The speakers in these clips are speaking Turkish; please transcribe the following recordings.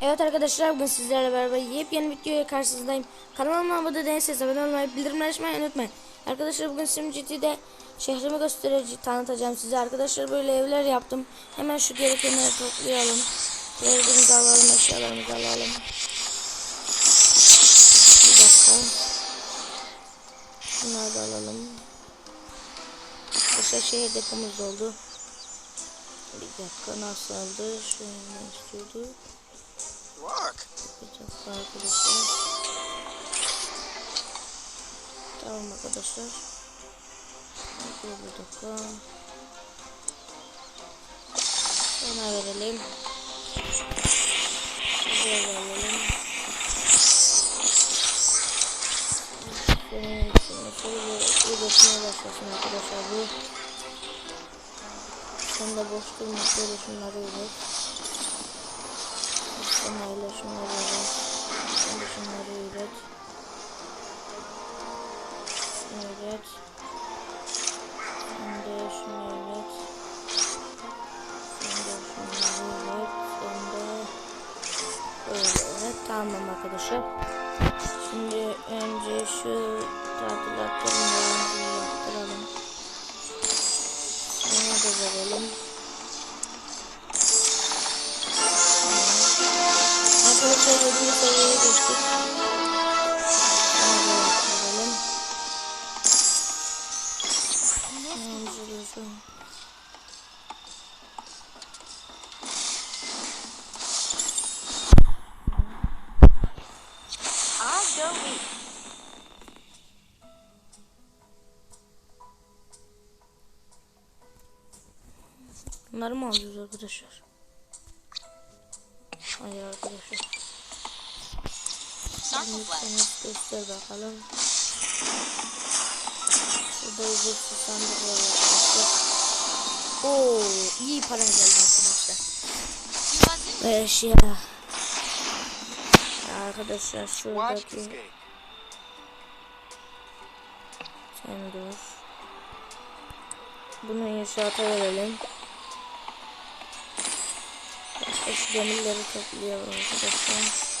Evet arkadaşlar bugün sizlerle beraber yepyeni videoya karşınızdayım. Kanalıma abone değilseniz abone olmayı, bildirimleri açmayı unutmayın. Arkadaşlar bugün SimCity'de şehrimi gösterici tanıtacağım size. Arkadaşlar böyle evler yaptım. Hemen şu gerekenleri toplayalım. Gördüğünüzü alalım, eşyalarımızı alalım. Bir dakika. Şunları da alalım. Arkadaşlar şehir depomuz doldu. Bir dakika nasıldı? Şöyle istiyordu. Look, Yapacağız arkadaşlar. Tamam arkadaşlar. Bir dakika. Ona verelim. Şuraya verelim. İçin şöyle üretmeye başlasın arkadaşlar bu. De boş durma şöyle şunları üret. Şunlarla şunları üret. Şunları üret. Şunu üret. Şimdi şunu üret. Şimdi şunları üret. Şimdi böyle üret. Tamam arkadaşlar. Şimdi önce şu tadilatlarını yaptıralım. Sonra da verelim. Eat. Bunları mı alacağız arkadaşlar? Hayır Lütfen göster bakalım. Şurada ücretsiz sandık var arkadaşlar. Oo, iyi para geldi arkadaşlar. You wasn't? Beş ya. Ya Arkadaşlar şuradaki sen dur. Bunu inşaata verelim. Başka şu demirleri toplayalım arkadaşlar.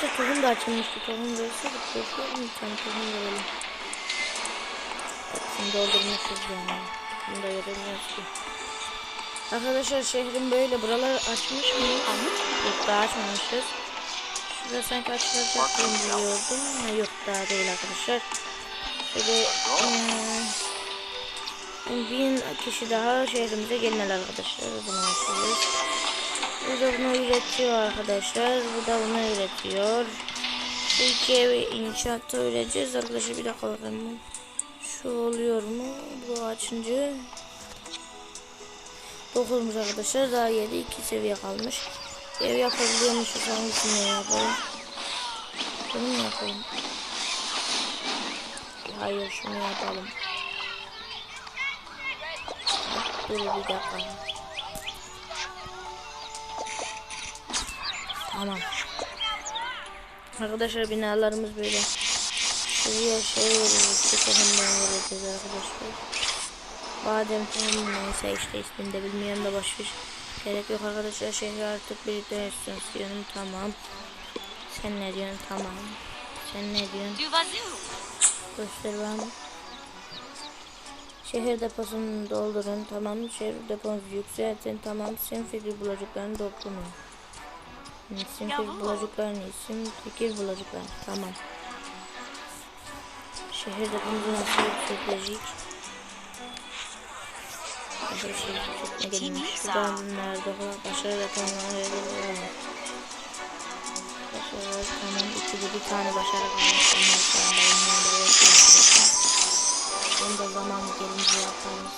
Arkadaşlar tohum da açılmıştı. Tohum verirse. Bir tane tohum verelim. Hepsini doldurmuşuz yani. Bunu da ki. Arkadaşlar şehrin böyle buraları açmış mı? Yok daha açmamışız. Şurada sanki açılacak diye biliyordum. Ha, yok daha değil arkadaşlar. Şöyle eee, bin kişi daha şehrimize gelmeli arkadaşlar. Bunu açıyoruz. Bu da bunu üretiyor arkadaşlar. Bu da bunu üretiyor. Bu iki evi inşaatta üreteceğiz arkadaşlar. Bir dakika bakalım. Şu oluyor mu? Bu açınca 9'muş arkadaşlar. Daha 7 2 seviye kalmış. Ev yapabiliyormuşuz. Hangisini yapalım? Bunu mu yapalım? Hayır şunu yapalım. Dur bir dakika. Tamam. Arkadaşlar binalarımız böyle. Şuraya şey veririz. Tohumdan vereceğiz arkadaşlar. Badem tohumu neyse işte ismini de bilmiyorum da boşver. Gerek yok arkadaşlar. Şehri artık birlikte istiyorum. Tamam. Sen ne diyorsun? Tamam. Sen ne diyorsun? Göster bana. Şehir deposunu doldurun. Tamam. Şehir deponuzu yükseltin. Tamam. Sim fikir bulacaklarını toplayın. Sim fikir bulacaklarını isim fikir bulacaklarını. Tamam. Şehir depomuzu nasıl yükseltecek? Şuradan nerede falan başarı rakamlarını verelim. Başarı tamam. İkide bir tane başarı yapıyor. Onu da zaman gelince yaparız.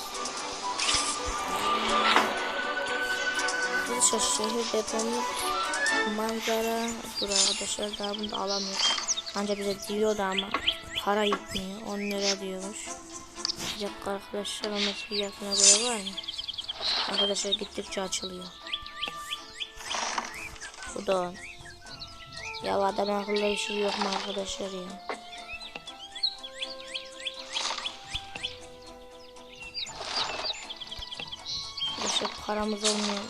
Şehir depomuz manzara dur arkadaşlar daha bunu da alamıyoruz. Ancak bize diyor da ama para gitmiyor. 10 lira diyormuş. Sıcak arkadaşlar o metre yakına göre var mı? Arkadaşlar gittikçe açılıyor. Bu da on. Ya adam akıllı bir yok mu arkadaşlar ya? Arkadaşlar paramız olmuyor.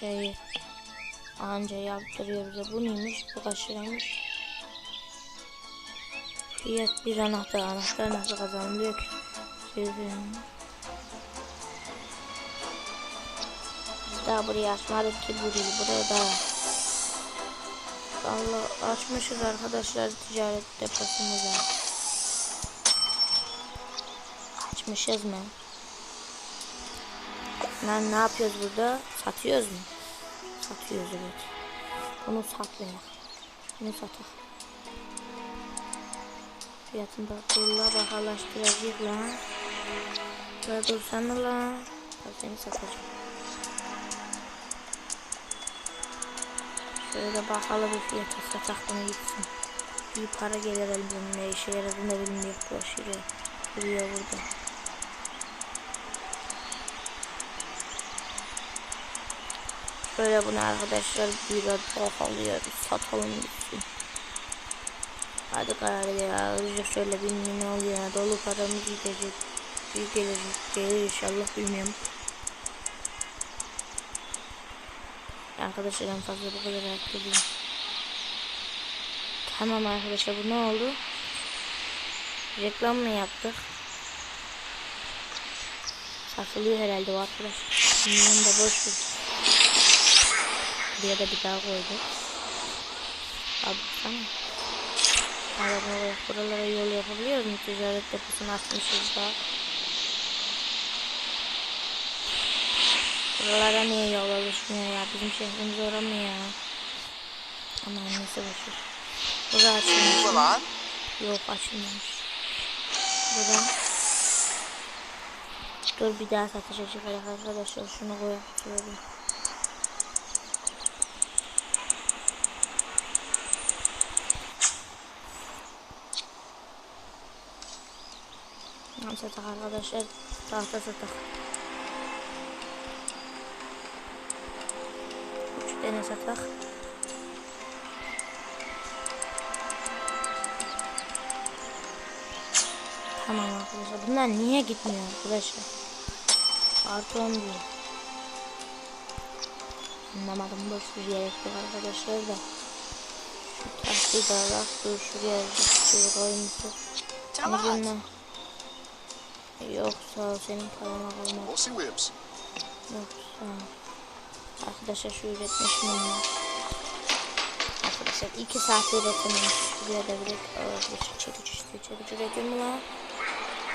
Şey anca yaptırıyor bize. Bu neymiş? Bu kaç liraymış? Fiyat bir anahtar. Anahtar nasıl kazanılıyor ki? Sizin. Daha burayı açmadık ki burayı. Buraya daha. Allah açmışız arkadaşlar ticaret deposumuzu. Açmışız mı? Lan ne yapıyoruz burada? Satıyoruz mu? Satıyoruz evet. Bunu satmayak. Bunu satak. Fiyatını da kurla bahalaştıracak lan. Böyle dursana lan. Ben seni satacağım. Şöyle bakalım bir fiyata satak bunu gitsin. Bir para gelir elimden ne işe yaradığını bilmiyor. Boş yere duruyor burada. Şöyle bunu arkadaşlar bir alıyoruz. Satalım gitsin. Hadi karar ya. Hızlıca şöyle bir milyon oluyor. Dolu paramız gidecek. Büyük gelir, gelir inşallah bilmiyorum. Arkadaşlar en fazla bu kadar aktifim. Tamam arkadaşlar bu ne oldu? Reklam mı yaptık? Satılıyor herhalde o arkadaş. Bilmiyorum da boş ver. Buraya da bir daha koyduk. Abi tamam. Araba olarak buralara yol yapabiliyoruz mu? Ticaret deposunu açmışız daha. Buralara niye yol oluşmuyor ya? Bizim şehrimiz mı ya? Aman neyse boşver. Bura açılmış. On. Yok açılmamış. Buradan. Dur bir daha satışa çıkacak arkadaşlar. Şunu koyalım satak arkadaşlar. Tahta satak. Üç tane satak. Tamam arkadaşlar. Bunlar niye gitmiyor arkadaşlar? Artı 10 diyor. Anlamadım boş bir gerek yok arkadaşlar da. Şu tahtayı da bak dur şuraya şuraya koymuşuz. Bunlar. Yok sağ ol senin parana whips. Yok sağ ol. Arkadaşlar şu üretmiş mumlar. Arkadaşlar 2 saat üretilmiş. Şuraya da bir çekiç üretiyor mu lan?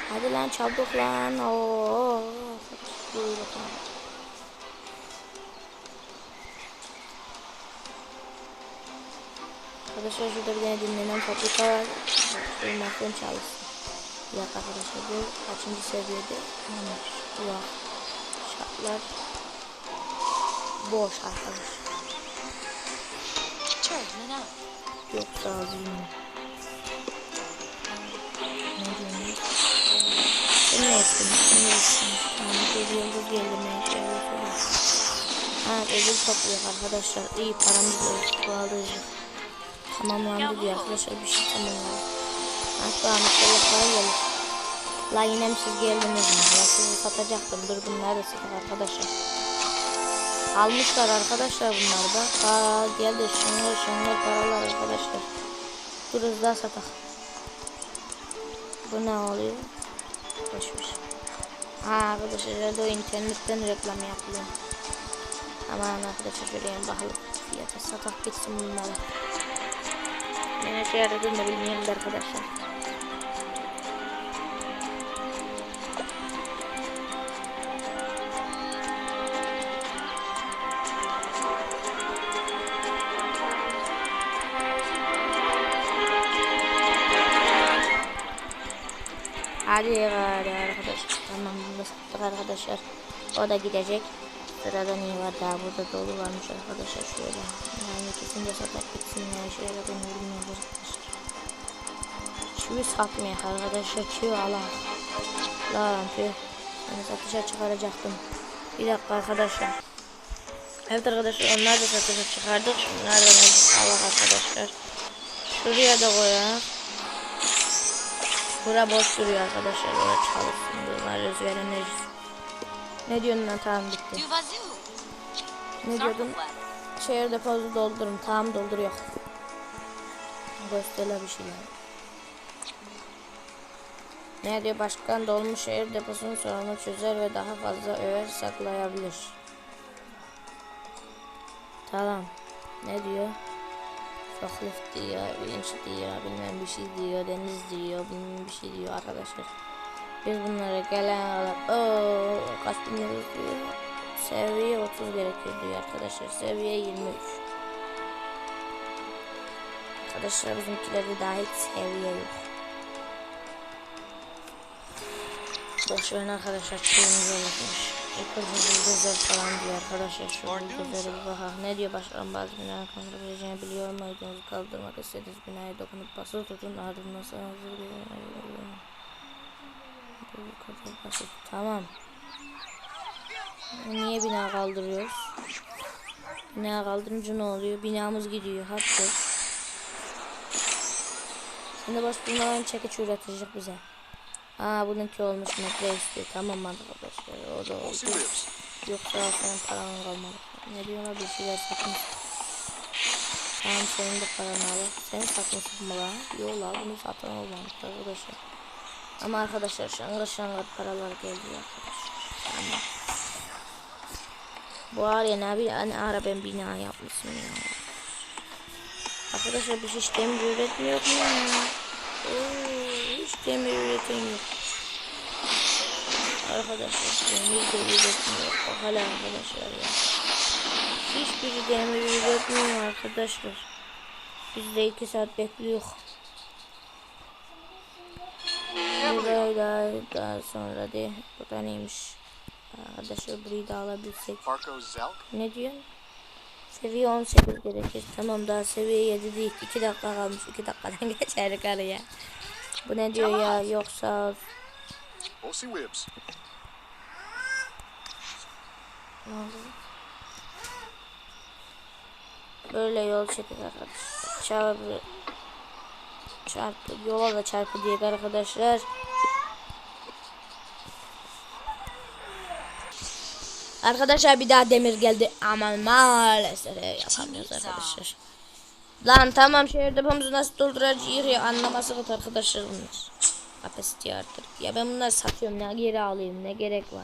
Hadi lan çabuk lan. Oo. Dur bakalım. Arkadaşlar şurada bir tane dinlenen fabrika var. Ölmekten çalışsın. Dakika arkadaşlar bu kaçıncı seviyede? Tamam. Ulan. Şartlar boş arkadaşlar. Yok ol bilmiyorum. Ne diyorsun? Ne ettin? Sen ne ettin? Tamam bir yıldız şey yapıyorum. Ha ödül topluyor arkadaşlar. İyi paramız var. Bağlayıcı. Tamamlandı diyor arkadaşlar bir şey tamamlandı. Hatta inşallah para gelir. La yine mi siz geldiniz mi? Ya sizi satacaktım. Dur bunları da arkadaşlar. Almışlar arkadaşlar bunlar da. Aa geldi şunlar şunlar paralar arkadaşlar. Dur hızlı satak. Bu ne oluyor? Boşmuş. Ha arkadaşlar herhalde o internetten reklam yapılıyor. Aman arkadaşlar yan bakalım. Fiyata satak gitsin bunları. Ne işe yaradığını bilmiyorum da arkadaşlar. Hadi hadi arkadaşlar. Tamam bunu arkadaşlar. O da gidecek. Sırada niye var daha burada dolu varmış arkadaşlar şöyle. Yani ikisini de satak gitsin ya. Şöyle ben bilmiyorum arkadaşlar. Çivi satmayak arkadaşlar. Çivi ala. Lan tüh. Ben satışa çıkaracaktım. Bir dakika arkadaşlar. Evet arkadaşlar onlar da satışa çıkardık. Şunlar da mevcut alak arkadaşlar. Şuraya da koyalım. Bura boş duruyor arkadaşlar. Orada çalışsın. Bunlar rüzgar enerjisi. Ne diyorsun lan tamam bitti. Ne diyordun? Şehir deposu doldurun. Tamam dolduruyor. Gösterler bir şeyler. Ne diyor başkan dolmuş şehir deposunun sorunu çözer ve daha fazla över saklayabilir. Tamam. Ne diyor? Forklift diyor, vinç diyor, bilmem bir şey diyor, deniz diyor, bilmem bir şey diyor arkadaşlar. Biz bunlara gelen olarak ooo kaç diyor. Seviye 30 gerekiyor diyor arkadaşlar. Seviye 23. Arkadaşlar bizimkilerde daha hiç seviye yok. Boş verin arkadaşlar. Şeyimiz olmuş. Buldozer falan diyor arkadaşlar. Şu buldozere bir bakalım. Ne diyor başkan bazı binalar kaldırabileceğini biliyor muydunuz? Kaldırmak istediğiniz binaya dokunup basılı tutun. Ardından sanatı Bu kadar basit. Tamam. Niye bina kaldırıyoruz? Bina kaldırınca ne oluyor? Binamız gidiyor. Hatta. Şimdi boş durmadan çekiç üretecek bize. Aa bununki olmuş metre istiyor. Tamam arkadaşlar. O da oldu. Yoksa senin paran kalmadı. Ne diyorlar bir şeyler satmış. Tamam senin de paranı al. Sen satmışsın mı lan? Yok bunu satan olmamış arkadaşlar. Ama arkadaşlar şangır şangır paralar geldi arkadaşlar. Tamam. Bu var ya ne bir hani ara ben bina yapmışım ya. Arkadaşlar biz hiç üretmiyor mu ya? Oo, demir üretim yok. Arkadaşlar demir de üretmiyor. O hala arkadaşlar ya. Hiçbiri demir üretmiyor arkadaşlar. Biz de iki saat bekliyor. Burayı daha, daha sonra de. Bu da neymiş? Arkadaşlar burayı da alabilsek. Ne diyorsun? Seviye 18 gerekir. Tamam daha seviye 7 değil. 2 dakika kalmış. 2 dakikadan geçer karıya. Bu ne diyor ya? Yoksa? Böyle yol çekir arkadaşlar. Çarpı çarpı yola da çarpı diye arkadaşlar. Arkadaşlar bir daha demir geldi ama maalesef yapamıyoruz arkadaşlar. Lan tamam şehir depomuzu nasıl dolduracağız ya anlaması var arkadaşlar bunlar. Kapasite artır. Ya ben bunları satıyorum ne geri alayım ne gerek var.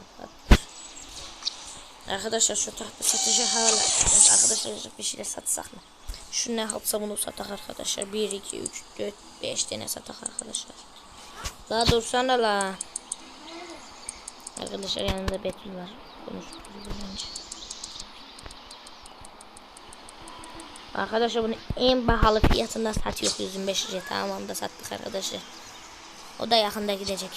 Arkadaşlar şu tahta satıcı hala. Arkadaşlar bir şeyler satsak mı? Şu ne yapsa bunu satak arkadaşlar. 1, 2, 3, 4, 5 tane satak arkadaşlar. La dursana la. Arkadaşlar yanında Betül var. Konuşuruz önce. Arkadaşlar bunu en pahalı fiyatında satıyor 125 liraya. Tamam da sattık arkadaşlar. O da yakında gidecek.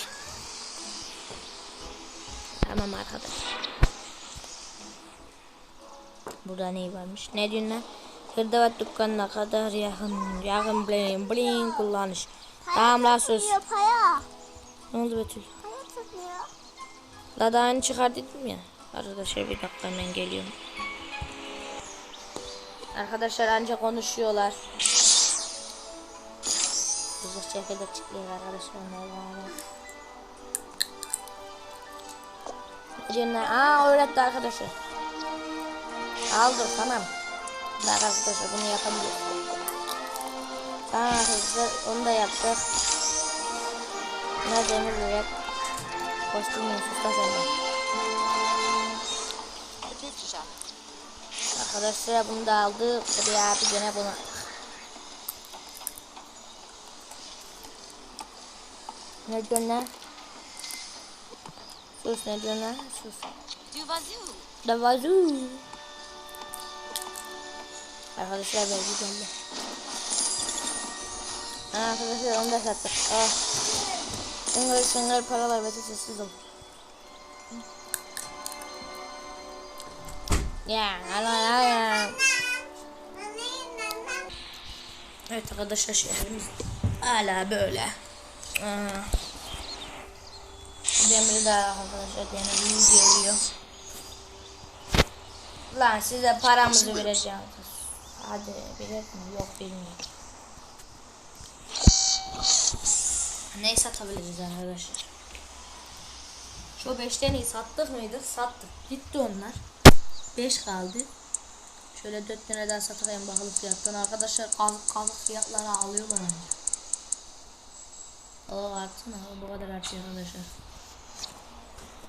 Tamam arkadaşlar. Burada ne varmış? Ne diyorsun lan? Hırdavat dükkanına kadar yakın. Yakın bling bling kullanış. Tamam la sus. Para. Ne oldu Betül? Para tutmuyor. La daha yeni çıkar dedim ya. Arkadaşlar bir dakika hemen geliyorum. Arkadaşlar ancak konuşuyorlar. Bize çekirdek çıkıyor arkadaşlar. Ne? Ne diyorsun lan? Aa öğretti arkadaşlar. Aldır tamam. Bak arkadaşlar bunu yapabiliyoruz. Tamam arkadaşlar onu da yaptık. Bunlar demir üret. Koşturmayın susta Arkadaşlar bunu da aldık. Buraya bir gene bunu. Ne diyorsun lan? Sus ne diyorsun lan? Sus. Du vas où? Da vazu. Arkadaşlar ben geldi. Arkadaşlar onu da sattık. Ah. Şunlar şunlar paralar ve sessiz ol. Ya Allah ya. Evet arkadaşlar şehrimiz hala böyle. Aa. Demiri de arkadaşlar demirimiz geliyor. Lan size paramızı vereceğim. Hadi bilir mi? Yok bilmiyorum. Ne satabiliriz arkadaşlar? Şu 5 taneyi sattık mıydık? Sattık. Gitti onlar. 5 kaldı. Şöyle 4 tane daha satayım bakalım fiyattan. Arkadaşlar kazık kazık fiyatları alıyorlar. O artsın abi bu kadar artıyor arkadaşlar.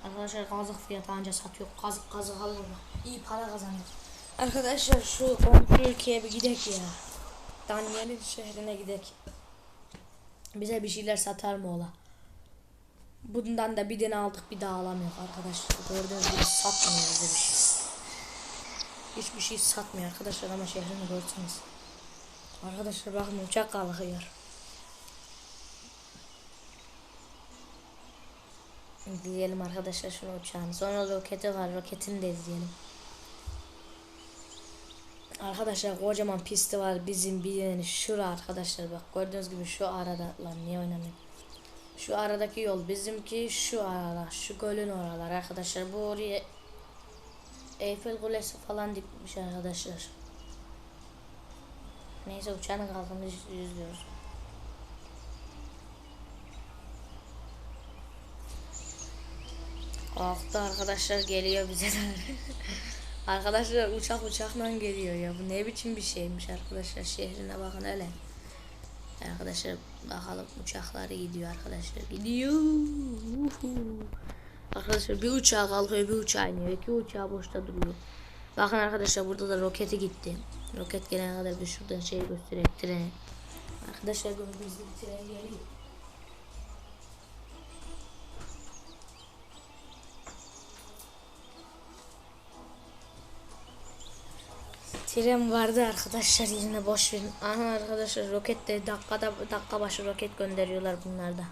Arkadaşlar kazık fiyatı anca satıyor. Kazık kazık alıyorlar. İyi para kazanıyor. Arkadaşlar şu komşu ülkeye bir gidek ya. Daniel'in şehrine gidek. Bize bir şeyler satar mı ola? Bundan da bir tane aldık bir daha alamıyor arkadaşlar. Gördüğünüz gibi satmıyor bize bir şey. Hiçbir şey satmıyor arkadaşlar ama şehrini görseniz. Arkadaşlar bakın uçak kalkıyor. İzleyelim arkadaşlar şunu uçağını. Sonra roketi var. Roketini de izleyelim. Arkadaşlar kocaman pisti var bizim yani şura arkadaşlar bak gördüğünüz gibi şu arada lan niye oynamıyorum şu aradaki yol bizimki şu aralar şu gölün oralar arkadaşlar bu oraya Eyfel Kulesi falan dikmiş arkadaşlar neyse uçağın kalkını yüzüyoruz Kalktı arkadaşlar geliyor bize de. arkadaşlar uçak uçakla geliyor ya. Bu ne biçim bir şeymiş arkadaşlar. Şehrine bakın hele. Arkadaşlar bakalım uçakları gidiyor arkadaşlar. Gidiyor. Uhu. Arkadaşlar bir uçağa kalkıyor bir uçağa iniyor. İki uçağı boşta duruyor. Bakın arkadaşlar burada da roketi gitti. Roket gelene kadar bir şuradan şey göstereyim treni. Arkadaşlar gördüğünüz gibi tren geliyor. Tren vardı arkadaşlar yine boş verin. Aha arkadaşlar roket de dakikada dakika başı roket gönderiyorlar bunlarda.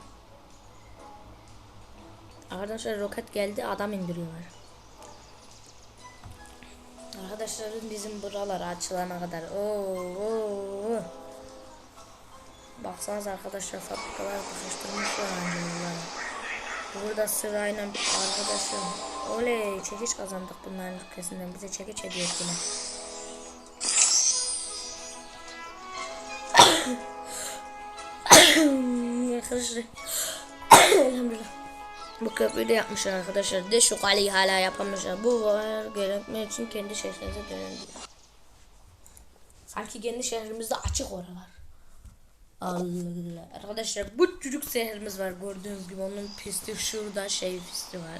Arkadaşlar roket geldi adam indiriyorlar. Arkadaşların bizim buralar açılana kadar. Oo, oo. Baksanız arkadaşlar fabrikalar sıkıştırmışlar bunları. Burada sırayla arkadaşlar. Oley çekiç kazandık bunların ülkesinden. Bize çekiç hediye ettiler. arkadaşlar. Elhamdülillah. Bu köprüyü de yapmışlar arkadaşlar. De şu kaleyi hala yapamamışlar. Bu var gerekmek için kendi şehrinize dönün. Sanki kendi şehrimizde açık oralar. Allah. Arkadaşlar bu çocuk şehrimiz var gördüğünüz gibi onun pisti şurada şey pisti var.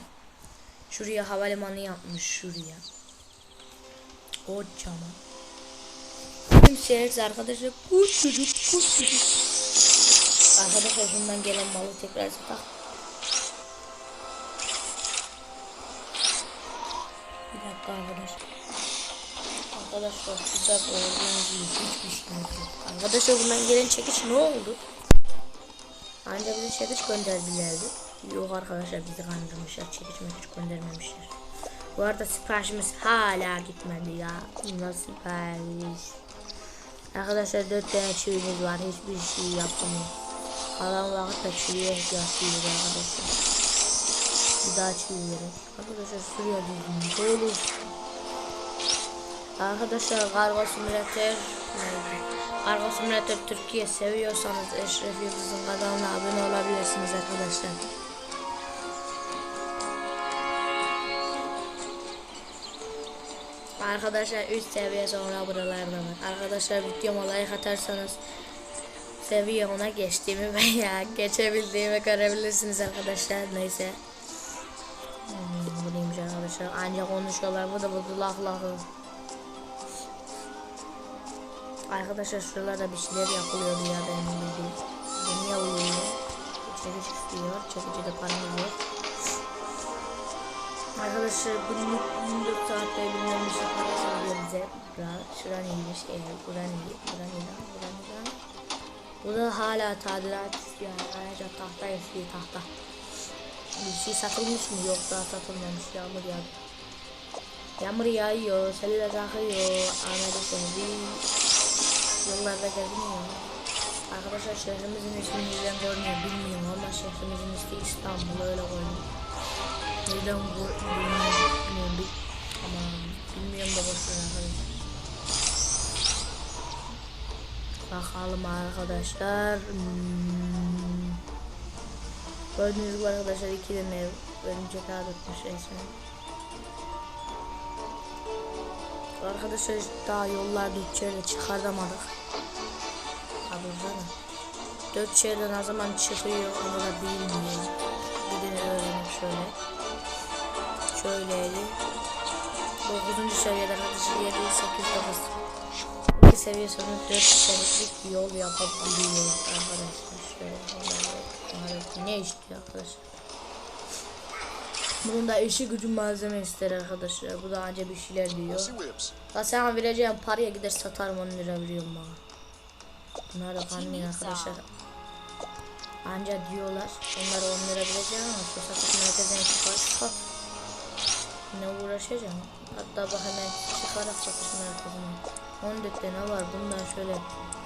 Şuraya havalimanı yapmış şuraya. Kocaman. Bizim şehir arkadaşlar küçücük küçücük. Arkadaşlar şundan gelen malı tekrar satak. Dakika arkadaşlar. Arkadaşlar gördüğünüz gibi hiçbir şey yok. Arkadaşlar bundan gelen çekiç ne oldu? Ancak bize çekiç gönderdilerdi. Yok arkadaşlar bizi kandırmışlar. Çekiç mekiç göndermemişler. Bu arada siparişimiz hala gitmedi ya. Nasıl sipariş? Arkadaşlar 4 tane çivimiz var. Hiçbir şey yapamıyor. Kalan vakitte çiviye ihtiyaç duyuyor arkadaşlar. Bir daha çivi gerek. Arkadaşlar şuraya düzgün. Dolu. Arkadaşlar Kargo Simulator? Kargo Simulator Türkiye seviyorsanız Eşref Yıldız'ın kanalına abone olabilirsiniz arkadaşlar. Arkadaşlar 3 seviye sonra buralarda var. Arkadaşlar videoma like atarsanız seviye ona geçtiğimi veya geçebildiğimi görebilirsiniz arkadaşlar. Neyse. Hmm, bu neymiş arkadaşlar? Ancak konuşuyorlar. Bu da bu laf lafı. Arkadaşlar şuralarda bir şeyler yapılıyordu ya benim bildiğim. Beni yavuyor. Çekiç istiyor. Çekici de paramız yok. Arkadaşlar günlük 24 saatte bilmem bir şey para sağlıyor bize. Şuran iyiymiş. Eğer buran iyi. Buran iyi. Buran iyi. Bu da hala tadilat istiyor. Ayrıca tahta istiyor tahta. Bir şey satılmış mı? Yok daha satılmamış. Yağmur yağdı. Yağmur yağıyor. Seller akıyor. Ahmet'e seni yollarda geziniyor. Arkadaşlar şehrimizin ismi neden koymuyor bilmiyorum ama şehrimizin ismi İstanbul öyle koymuyor. Neden bu bilmiyorum, ama bilmiyorum da boşver arkadaşlar. Bakalım arkadaşlar. Hmm. Gördüğünüz gibi arkadaşlar iki tane. Örümcek ağı tutmuş resmen. Arkadaşlar daha yollarda üç yerde çıkartamadık. Abi uzana. Dört şehirde ne zaman çıkıyor onu da bilmiyorum. Gidin öğrenip şöyle. Şöyleydi. 9. seviyede arkadaşlar 7, 8, 9. İki seviye sonra 4 şeritlik yol yapabiliyoruz arkadaşlar. Ne istiyor arkadaşlar? Bunun da işi gücü malzeme ister arkadaşlar. Bu da anca bir şeyler diyor. La sen vereceğim paraya gider satarım 10 lira veriyorum bana. Bunlar da kanlıyor arkadaşlar. Anca diyorlar. Onlara 10 lira vereceğim ama şu satış merkezine çıkar sat. Ne uğraşacağım? Hatta bak hemen çıkarak satış merkezine. 14 tane var. Bundan şöyle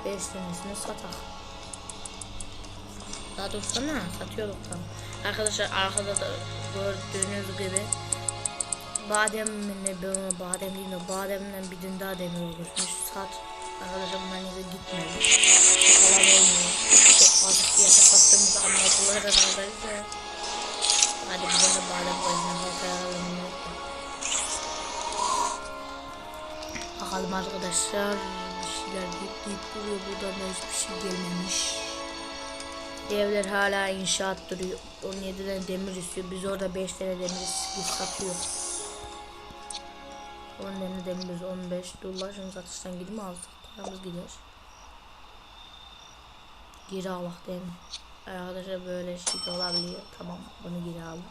5 tanesini satak. Daha dursana satıyorduk tam. Arkadaşlar arkada da gördüğünüz gibi badem ne ona badem değil de bademden bir din daha demir oluşmuş. Sat. Arkadaşlar bundan yere gitmiyor. Falan olmuyor. Çok fazla fiyata sattığımızı anlattılar arkadaşlar. Hadi bir tane badem koyalım. Alalım. Bakalım arkadaşlar. Bir şeyler deyip deyip. Buradan da hiçbir şey gelmemiş. Evler hala inşaat duruyor. 17 tane demir istiyor. Biz orada 5 tane demir satıyoruz. 10 tane demirimiz 15 dolar. Şimdi satıştan gidip mi alsak? Paramız gider. Geri alak değil mi? Arkadaşlar böyle şey olabiliyor. Tamam bunu geri aldım.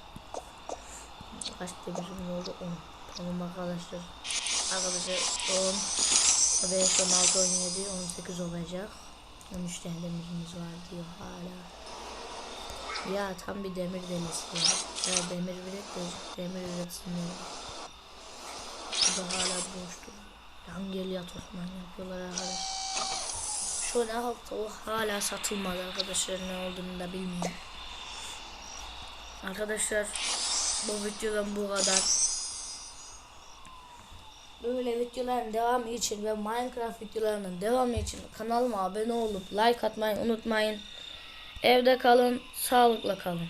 Kaç demirim oldu? 10. Tamam arkadaşlar. Arkadaşlar 10 5, 16, 17, 18 olacak. 13 tane demirimiz var diyor hala. Ya tam bir demir delisi ya. Ya demir üret de demir üretsin diyor. Bu da hala boştu. Yan gel yat Osman yapıyorlar arkadaşlar. Şu ne hafta o hala satılmadı arkadaşlar ne olduğunu da bilmiyorum. Arkadaşlar bu videodan bu kadar. Böyle videoların devamı için ve Minecraft videolarının devamı için kanalıma abone olup like atmayı unutmayın. Evde kalın, sağlıkla kalın.